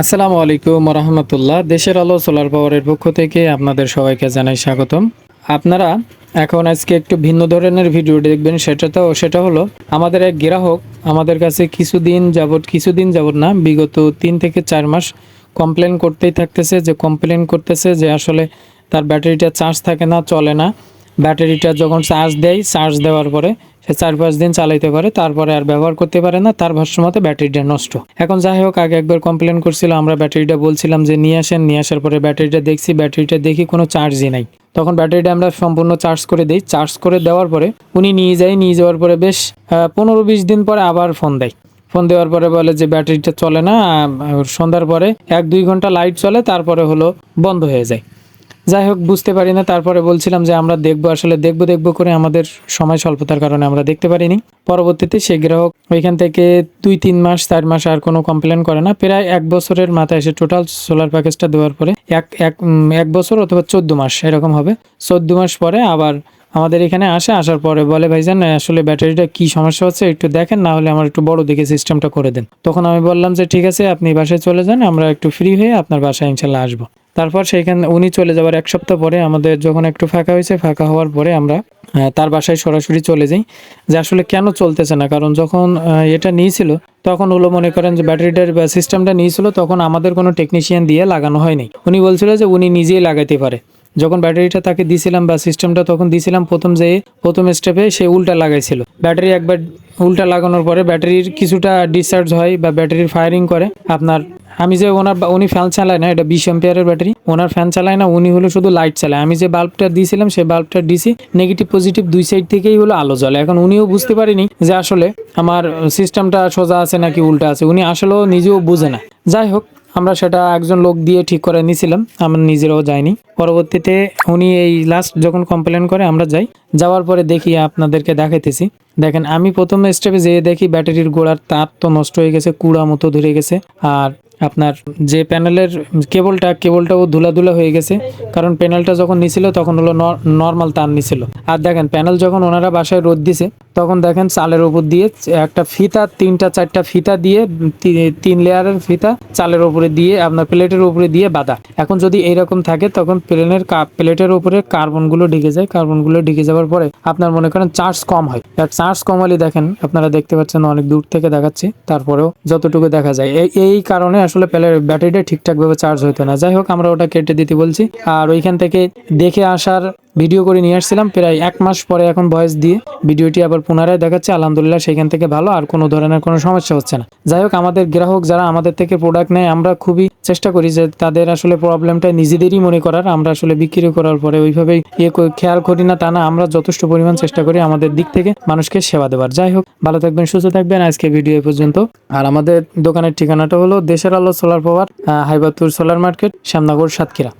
আসসালামু আলাইকুম রহমতুল্লাহ দেশের আলো, সোলার পাওয়ারের পক্ষ থেকে আপনাদের সবাইকে জানাই স্বাগতম। আপনারা এখন আজকে একটু ভিন্ন ধরনের ভিডিও দেখবেন, সেটা তো, সেটা হলো আমাদের এক গ্রাহক আমাদের কাছে কিছুদিন যাবৎ কিছুদিন যাবৎ না, বিগত তিন থেকে চার মাস কমপ্লেন করতেই থাকতেছে, যে কমপ্লেন করতেছে যে আসলে তার ব্যাটারিটা চার্জ থাকে না, চলে না। ব্যাটারিটা যখন চার্জ দেয় চার্জ দেওয়ার পরে সে চার পাঁচ দিন চালাইতে পারে, তারপরে আর ব্যবহার করতে পারে না, তার ভাষ্যমতে ব্যাটারিটা নষ্ট। এখন যাই হোক, আগে একবার কমপ্লেন করছিল, আমরা ব্যাটারিটা বলছিলাম যে নিয়ে আসেন, নিয়ে আসার পরে ব্যাটারিটা দেখছি, ব্যাটারিটা দেখি কোনো চার্জই নাই। তখন ব্যাটারিটা আমরা সম্পূর্ণ চার্জ করে দিই। চার্জ করে দেওয়ার পরে উনি নিয়ে যায়, নিয়ে যাওয়ার পরে বেশ পনেরো বিশ দিন পরে আবার ফোন দেয়। ফোন দেওয়ার পরে বলে যে ব্যাটারিটা চলে না সন্ধ্যার পরে এক দুই ঘণ্টা লাইট চলে, তারপরে হলো বন্ধ হয়ে যায়। যাই হোক, বুঝতে পারি না। তারপরে বলছিলাম যে আমরা দেখব, আসলে দেখব দেখব করে আমাদের সময় স্বল্পতার কারণে আমরা দেখতে পারিনি। পরবর্তীতে সেই গ্রাহক ওইখান থেকে দুই, তিন মাস, চার মাস আর কোনো কমপ্লেন করে না। প্রায় এক বছরের মাথায় এসে টোটাল সোলার প্যাকেজটা দেওয়ার পরে এক এক এক বছর অথবা চোদ্দ মাস এরকম হবে। চোদ্দ মাস পরে আবার আমাদের এখানে আসে, আসার পরে বলে ভাই ভাইজান, আসলে ব্যাটারিটা কি সমস্যা হচ্ছে? একটু দেখেন, না হলে আমার একটু বড় দিকে সিস্টেমটা করে দেন। তখন আমি বললাম যে, ঠিক আছে, আপনি বাসায় চলে যান, আমরা একটু ফ্রি হয়ে আপনার বাসায় ইনশাল্লাহ আসব। তারপর সেইখানে উনি চলে যাওয়ার এক সপ্তাহ পরে আমাদের যখন একটু ফাঁকা হয়েছে, ফাঁকা হওয়ার পরে আমরা তার বাসায় সরাসরি চলে যাই। যে আসলে কেন চলতেছে না? কারণ যখন এটা নিয়েছিল, তখন হলো মনে করেন যে ব্যাটারিটার সিস্টেমটা নিয়েছিল, তখন আমাদের কোনো টেকনিশিয়ান দিয়ে লাগানো হয়নি। উনি বলছিল যে উনি নিজেই লাগাইতে পারে। যখন ব্যাটারিটা তাকে দিছিলাম বা সিস্টেমটা তখন দিছিলাম, প্রথম যে, প্রথম স্টেপে সে উল্টা লাগাইছিল। ব্যাটারি একবার উল্টা লাগানোর পরে ব্যাটারির কিছুটা ডিসচার্জ হয় বা ব্যাটারির ফায়ারিং করে আপনার আমি যে ওনার উনি ফ্যান চালায় না, এটা বিশ এম্পিয়ারের ব্যাটারি ওনার ফ্যান চালায় না, উনি হলো শুধু লাইট চালায়। আমি যে বাল্বটা দিয়েছিলাম, সেই বাল্বটা ডিসি নেগেটিভ পজিটিভ দুই সাইড থেকেই হলো আলো জ্বলে। এখন উনিও বুঝতে পারেনি যে আসলে আমার সিস্টেমটা সোজা আছে নাকি উল্টা আছে। উনি আসলেও নিজেও বুঝে না। যাই হোক আমরা সেটা একজন লোক দিয়ে ঠিক করে নিয়েছিলাম, আমরা নিজেরাও যাইনি। পরবর্তীতে উনি এই লাস্ট যখন কমপ্লেন করে, আমরা যাই। যাওয়ার পরে দেখি আপনাদেরকে দেখাইতেছি। দেখেন, আমি প্রথম স্টেপে যেয়ে দেখি ব্যাটারির গোড়ার তার তো নষ্ট হয়ে গেছে, কুড়া মতো ধরে গেছে। আর আপনার যে প্যানেলের কেবলটা, কেবলটাও ধুলাধুলা হয়ে গেছে। কারণ প্যানেলটা যখন নিছিল, তখন হলো নর্মাল তার নিছিল। আর দেখেন, প্যানেল যখন ওনারা বাসায় রোদ দিছে, তখন দেখেন চালের উপর দিয়ে একটা ফিতা, তিনটা, চারটা ফিতা দিয়ে তিন লেয়ারের ফিতা চালের উপরে দিয়ে, আপনার প্লেটের উপরে দিয়ে বাঁধা। এখন যদি এইরকম থাকে, তখন প্লেনের প্লেটের উপরে কার্বনগুলো ঢেকে যায়। কার্বনগুলো ঢেকে যাওয়ার পরে আপনার মনে করেন চার্জ কম হয়। আর চার্জ কম হলে দেখেন, আপনারা দেখতে পাচ্ছেন অনেক দূর থেকে দেখাচ্ছি। তারপরেও যতটুকু দেখা যায়। এই কারণে আসলে ব্যাটারিটা ঠিকঠাক ভাবে চার্জ হতো না। যাই হোক, আমরা ওটা কেটে দিতে বলছি। আর ওইখান থেকে দেখে আসার ভিডিও করে নিয়ে আসছিলাম, প্রায় এক মাস পরে এখন ভয়েস দিয়ে ভিডিওটি আবার পুনরায় দেখাচ্ছে। আলহামদুলিল্লাহ সেখান থেকে ভালো, আর কোনো ধরনের কোনো সমস্যা হচ্ছে না। যাই হোক, আমাদের গ্রাহক যারা আমাদের থেকে প্রোডাক্ট নেয়, আমরা খুবই চেষ্টা করি যে তাদের আসলে প্রবলেমটা নিজেদেরই মনে করার। আমরা আসলে বিক্রি করার পরে ওইভাবেই ইয়ে খেয়াল করি না, তা না, আমরা যথেষ্ট পরিমাণ চেষ্টা করি আমাদের দিক থেকে মানুষকে সেবা দেওয়ার। যাই হোক, ভালো থাকবেন, সুস্থ থাকবেন। আজকে ভিডিও পর্যন্ত। আর আমাদের দোকানের ঠিকানাটা হলো দেশের আলো সোলার পাওয়ার হাইবাতুর সোলার মার্কেট শ্যামনগর সাতক্ষীরা।